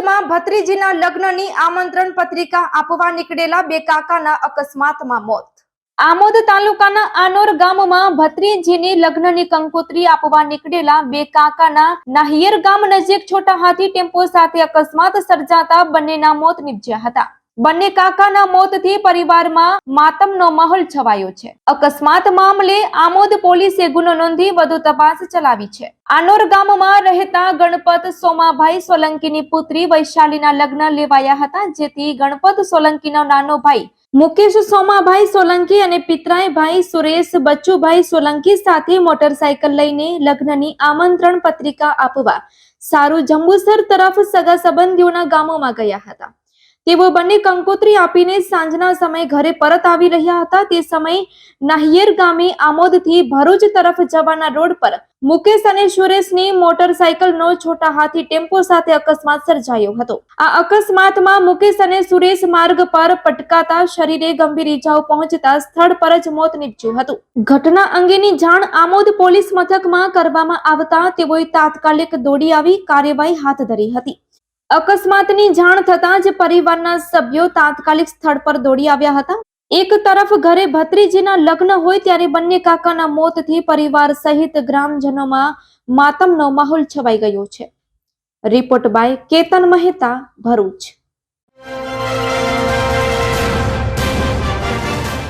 ગામમાં ભત્રીજીના લગ્નની આમંત્રણ પત્રિકા આપવા નીકળેલા બે કાકાના અકસ્માતમાં મોત. આમોદ તાલુકાના આનોર ગામમાં ભત્રીજીની લગ્નની કંકોત્રી આપવા નીકળેલા બે કાકાના નાહિયર ગામ નજીક છોટા હાથી ટેમ્પો સાથે અકસ્માત સર્જાતા બંનેના મોત નિપજ્યા હતા. બંને કાકાના મોતથી પરિવારમાં માતમનો માહોલ છવાયો છે. અકસ્માત મામલે આમોદ પોલીસે ગુનો નોંધી વધુ તપાસ ચલાવી છે. આનોર ગામમાં રહેતા ગણપત સોમાભાઈ સોલંકીની પુત્રી વૈશાલીના લગ્ન લેવાયા હતા, જેથી ગણપત સોલંકીનો નાનો ભાઈ મુકેશ સોમાભાઈ સોલંકી અને પિતરાય ભાઈ સુરેશ બચ્ચુભાઈ સોલંકી સાથે મોટરસાયકલ લઈને લગ્નની આમંત્રણ પત્રિકા આપવા સારું જંબુસર તરફ સગા સંબંધીઓના ગામોમાં ગયા હતા. તેઓ બંને કંકોત્રી આપીને સાંજના સમયે ઘરે પરત આવી રહ્યા હતા. તે સમયે નાહિયેર ગામે આમોદથી ભરૂચ તરફ જવાના રોડ પર મુકેશ અને સુરેશની મોટરસાયકલનો છોટા હાથી ટેમ્પો સાથે અકસ્માત સર્જાયો હતો. આ અકસ્માતમાં મુકેશ અને સુરેશ માર્ગ પર પટકાતા શરીરે ગંભીર ઈજાઓ પહોંચતા સ્થળ પર જ મોત નીપજ્યું હતું. ઘટના અંગેની જાણ આમોદ પોલીસ મથકમાં કરવામાં આવતા તેઓએ તાત્કાલિક દોડી આવી કાર્યવાહી હાથ ધરી હતી. અકસ્માતની જાણ થતાં જ પરિવારના સભ્યો તાત્કાલિક સ્થળ પર દોડી આવ્યા હતા. એક તરફ ઘરે ભત્રીજીના લગ્ન હોય ત્યારે બંને કાકાના મોતથી પરિવાર સહિત ગ્રામજનોમાં માતમનો માહોલ છવાઈ ગયો છે. Report by Ketan Mehta Bharuch.